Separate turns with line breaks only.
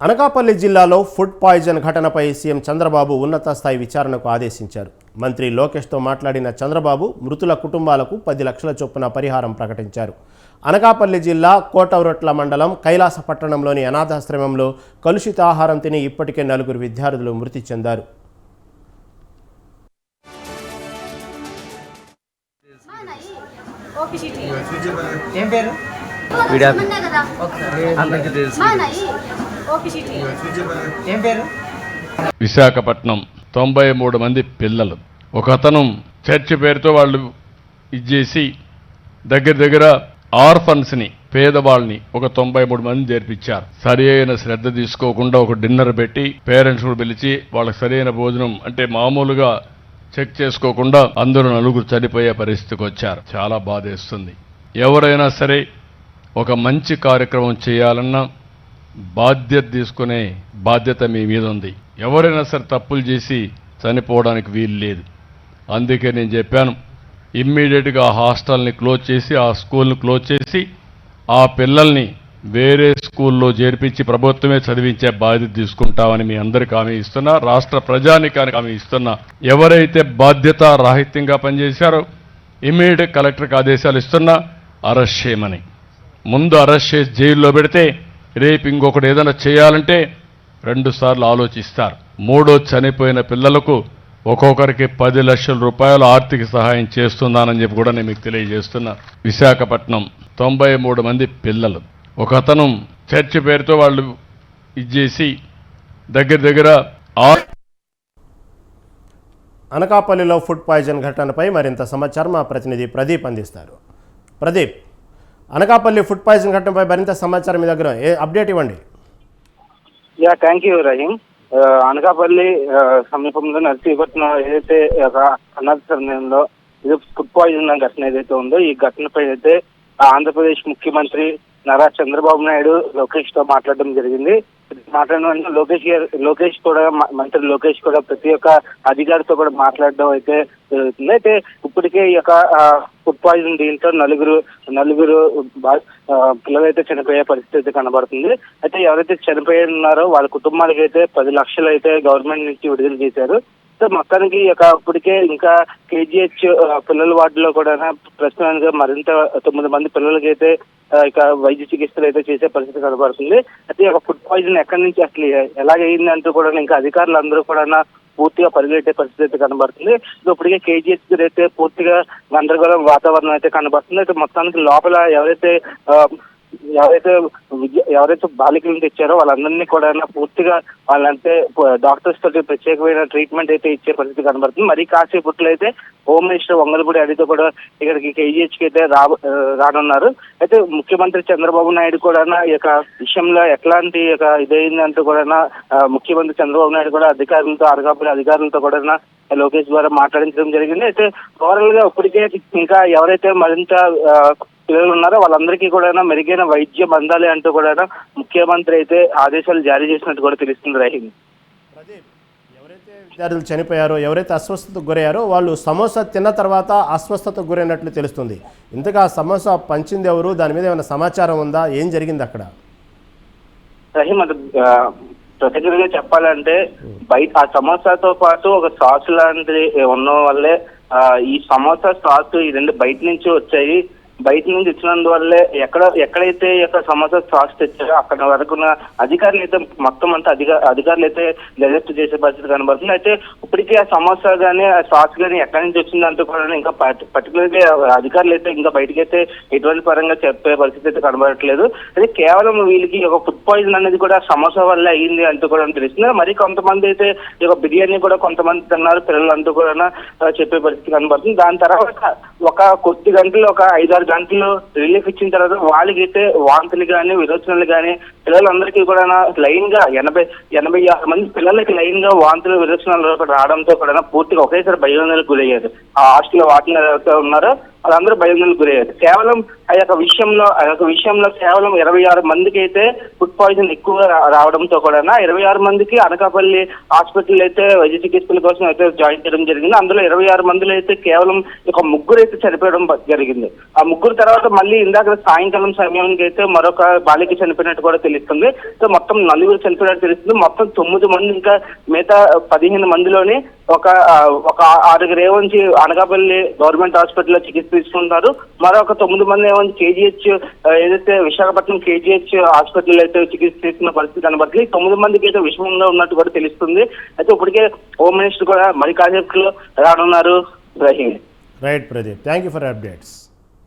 అనకాపల్లి జిల్లాలో food poison ఘటనపై CM Chandrababu ఉన్నత స్థాయి విచారణకు ఆదేశించారు. మంత్రి లోకేష్తో మాట్లాడిన చంద్రబాబు మృతుల కుటుంబాలకు పది లక్షల చొప్పున పరిహారం ప్రకటించారు. అనకాపల్లి జిల్లా కోటవరొట్ల మండలం కైలాస పట్టణంలోని అనాథాశ్రమంలో కలుషిత ఆహారం తిని ఇప్పటికే నలుగురు విద్యార్థులు మృతి చెందారు.
ఏం పేరు? అందరికీ తెలుసు. ఏం పేరు?
విశాఖపట్నం. తొంభై మూడు మంది పిల్లలు. ఒక అతను చర్చి పేరుతో వాళ్ళు ఇచ్చేసి దగ్గర దగ్గర ఆర్ఫన్స్ని పేదవాళ్ళని ఒక తొంభై మూడు మంది చేర్పించారు సరి అయిన శ్రద్ధ తీసుకోకుండా ఒక డిన్నర్ పెట్టి పేరెంట్స్ కూడా పిలిచి వాళ్ళకి సరైన భోజనం అంటే మామూలుగా చెక్ చేసుకోకుండా అందరూ నలుగురు చనిపోయే పరిస్థితికి వచ్చారు. చాలా బాధేస్తుంది. ఎవరైనా సరే ఒక మంచి కార్యక్రమం చేయాలన్నా బాధ్యత తీసుకునే బాధ్యత మీ మీద ఉంది. ఎవరైనా సరే తప్పులు చేసి చనిపోవడానికి వీలు లేదు. అందుకే నేను చెప్పాను ఇమ్మీడియట్గా ఆ హాస్టల్ని క్లోజ్ చేసి ఆ స్కూల్ని క్లోజ్ చేసి ఆ పిల్లల్ని వేరే స్కూల్లో చేర్పించి ప్రభుత్వమే చదివించే బాధ్యత తీసుకుంటామని మీ అందరికి హామీ ఇస్తున్నా రాష్ట్ర ప్రజానికానికి హామీ ఇస్తున్నా. ఎవరైతే బాధ్యత రాహిత్యంగా పనిచేశారో ఇమ్మీడియట్ కలెక్టర్కి ఆదేశాలు ఇస్తున్నా అరెస్ట్ చేయమని. ముందు అరెస్ట్ చేసి జైల్లో పెడితే రేపు ఇంకొకటి ఏదైనా చేయాలంటే రెండుసార్లు ఆలోచిస్తారు. మూడో చనిపోయిన పిల్లలకు ఒక్కొక్కరికి పది లక్షల రూపాయలు ఆర్థిక సహాయం చేస్తున్నానని చెప్పి కూడా నేను మీకు తెలియజేస్తున్నా. విశాఖపట్నం తొంభై మూడు మంది పిల్లలు. ఒక అతను చర్చి పేరుతో వాళ్ళు ఇచ్చేసి దగ్గర దగ్గర
అనకాపల్లిలో ఫుడ్ పాయిజన్ ఘటనపై మరింత సమాచారం మా ప్రతినిధి ప్రదీప్ అందిస్తారు. ప్రదీప్ అనకాపల్లి ఫుడ్ పాయిజన్ ఘటనపై మరింత సమాచారం మీ దగ్గర ఏ అప్డేట్ ఇవ్వండి.
Yeah thank you Rahim Anakapalli సమీపంలో నర్సీపట్నం ఏదైతే అనాథ సమయంలో ఇది ఫుడ్ పాయిజన్ ఘటన ఏదైతే ఉందో ఈ ఘటనపై అయితే ఆంధ్రప్రదేశ్ ముఖ్యమంత్రి నారా చంద్రబాబు నాయుడు లోకేష్తో మాట్లాడడం జరిగింది. మాట్లాడిన లోకేష్ గారు లోకేష్ కూడా మంత్రి లోకేష్ కూడా ప్రతి ఒక్క అధికారితో కూడా మాట్లాడడం అయితే జరుగుతుంది అయితే ఇప్పటికే ఈ యొక్క ఫుడ్ పాయిజన్ దీంతో నలుగురు నలుగురు పిల్లలైతే చనిపోయే పరిస్థితి అయితే కనబడుతుంది. అయితే ఎవరైతే చనిపోయి ఉన్నారో వాళ్ళ కుటుంబాలకి అయితే పది లక్షలు అయితే గవర్నమెంట్ నుంచి విడుదల చేశారు. సో మొత్తానికి ఈ యొక్క ఇప్పటికే ఇంకా కేజీహెచ్ పిల్లల వార్డులో కూడా ప్రస్తుతానికి మరింత తొమ్మిది మంది పిల్లలకి అయితే ఇక వైద్య చికిత్సలు అయితే చేసే పరిస్థితి కనబడుతుంది. అయితే ఒక ఫుడ్ పాయిజన్ ఎక్కడి నుంచి అసలు ఎలాగైంది అంటూ కూడా ఇంకా అధికారులు అందరూ కూడా పూర్తిగా పరిగెట్టే పరిస్థితి అయితే కనబడుతుంది. ఇప్పటికే కేజీహెచ్ అయితే పూర్తిగా గందరగోళం వాతావరణం అయితే కనబడుతుంది. అయితే మొత్తానికి లోపల ఎవరైతే ఎవరైతే విద్య ఎవరైతే బాలికలను తెచ్చారో వాళ్ళందరినీ కూడా పూర్తిగా వాళ్ళంటే డాక్టర్స్ తోటి ప్రత్యేకమైన ట్రీట్మెంట్ అయితే ఇచ్చే పరిస్థితి కనబడుతుంది. మరి కాసేపట్లో అయితే హోమ్ మినిస్టర్ వంగలపూడి అడిగితే కూడా ఇక్కడికి కేజీహెచ్కి అయితే రా రానున్నారు. అయితే ముఖ్యమంత్రి చంద్రబాబు నాయుడు కూడా ఈ యొక్క విషయంలో ఎట్లాంటి యొక్క ఇదైందంటూ కూడా ముఖ్యమంత్రి చంద్రబాబు నాయుడు కూడా అధికారులతో అనకాపల్లి అధికారులతో కూడా లోకేష్ ద్వారా మాట్లాడించడం జరిగింది. అయితే ఓవరాల్గా ఇప్పటికే ఇంకా ఎవరైతే మరింత పిల్లలు ఉన్నారో. వాళ్ళందరికీ కూడా మెరుగైన వైద్యం అందాలి అంటూ కూడా ముఖ్యమంత్రి అయితే ఆదేశాలు జారీ చేసినట్టు కూడా తెలుస్తుంది రహీం
ఎవరైతే విద్యార్థులు చనిపోయారో ఎవరైతే అస్వస్థతకు గురయ్యారో వాళ్ళు సమోసా తిన్న తర్వాత అస్వస్థతకు గురైనట్లు తెలుస్తుంది. ఇంతగా ఆ సమోసా పంచింది ఎవరు? దాని మీద ఏమైనా సమాచారం ఉందా? ఏం జరిగింది అక్కడ?
రహీం అది ప్రత్యేకంగా చెప్పాలంటే బయట ఆ సమోసాతో పాటు ఒక సాస్ లాంటిది ఉన్న వల్లే ఈ సమోసా సాస్ ఈ రెండు బయట నుంచి వచ్చాయి. బయట నుంచి ఇచ్చినందువల్లే ఎక్కడ ఎక్కడైతే ఈ యొక్క సమోసా సాక్షి తెచ్చారో అక్కడ వరకు అధికారులు అయితే మొత్తం అంతా అధిక అధికారులు అయితే డైరెక్ట్ చేసే పరిస్థితి కనబడుతుంది. అయితే ఇప్పటికీ ఆ సమోసా కానీ ఆ సాక్షి కానీ ఎక్కడి నుంచి వచ్చిందంటూ కూడా ఇంకా పర్టికులర్గా అధికారులు అయితే ఇంకా బయటకైతే ఎటువంటి పరంగా చెప్పే పరిస్థితి అయితే కనబడట్లేదు. అది కేవలం వీళ్ళకి ఒక ఫుడ్ పాయిజన్ అనేది కూడా సమోసా వల్ల అయ్యింది అంటూ కూడా తెలుస్తుంది. మరి కొంతమంది అయితే ఈ యొక్క బిర్యానీ కూడా కొంతమంది తిన్నారు పిల్లలు పిల్లలంటూ కూడా చెప్పే పరిస్థితి కనబడుతుంది. దాని తర్వాత ఒక కొద్ది గంటలు ఒక ఐదారు గంటలు రిలీఫ్ ఇచ్చిన తర్వాత వాళ్ళకైతే వాంతులు కానీ విరోచనలు కానీ పిల్లలందరికీ కూడా లైన్గా ఎనభై ఎనభై ఆరు మంది పిల్లలకి లైన్గా వాంతులు విరోచనలు రావడంతో కూడా పూర్తిగా ఒకేసారి భయోందనకు గురయ్యారు. ఆ హాస్టల్ వాటిని ఎవరైతే ఉన్నారో వాళ్ళందరూ భయోందనకు గురయ్యారు. కేవలం ఆ యొక్క విషయంలో ఆ యొక్క విషయంలో కేవలం ఇరవై ఆరు మందికి అయితే ఫుడ్ పాయిజన్ ఎక్కువ రావడంతో కూడా ఇరవై ఆరు మందికి అనకాపల్లి హాస్పిటల్ అయితే వైద్య చికిత్సల కోసం అయితే జాయిన్ చేయడం జరిగింది. అందులో ఇరవై ఆరు మందిలో అయితే కేవలం ఒక ముగ్గురు అయితే చనిపోయడం జరిగింది. ఆ ముగ్గురు తర్వాత మళ్ళీ ఇందాక సాయంకాలం సమయానికి అయితే మరొక బాలిక చనిపోయినట్టు కూడా తెలుస్తుంది. సో మొత్తం నలుగురు చనిపోయినట్టు తెలుస్తుంది. మొత్తం తొమ్మిది మంది ఇంకా మిగతా పదిహేను మందిలోని ఒక ఒక ఆరుగురు ఏమంచి అనకాపల్లి గవర్నమెంట్ హాస్పిటల్లో చికిత్స తీసుకుంటున్నారు. మరొక తొమ్మిది మంది ఏమంచి కేజీహెచ్ ఏదైతే విశాఖపట్నం కేజీహెచ్ హాస్పిటల్ అయితే చికిత్స చేస్తున్న పరిస్థితి కనబడుతుంది తొమ్మిది మందికి అయితే విషమంగా ఉన్నట్టు కూడా తెలుస్తుంది. అయితే ఇప్పటికే హోమ్ మినిస్టర్ కూడా మరి కాసేపులో రానున్నారు. Rahim
right Pradeep. Thank you for updates.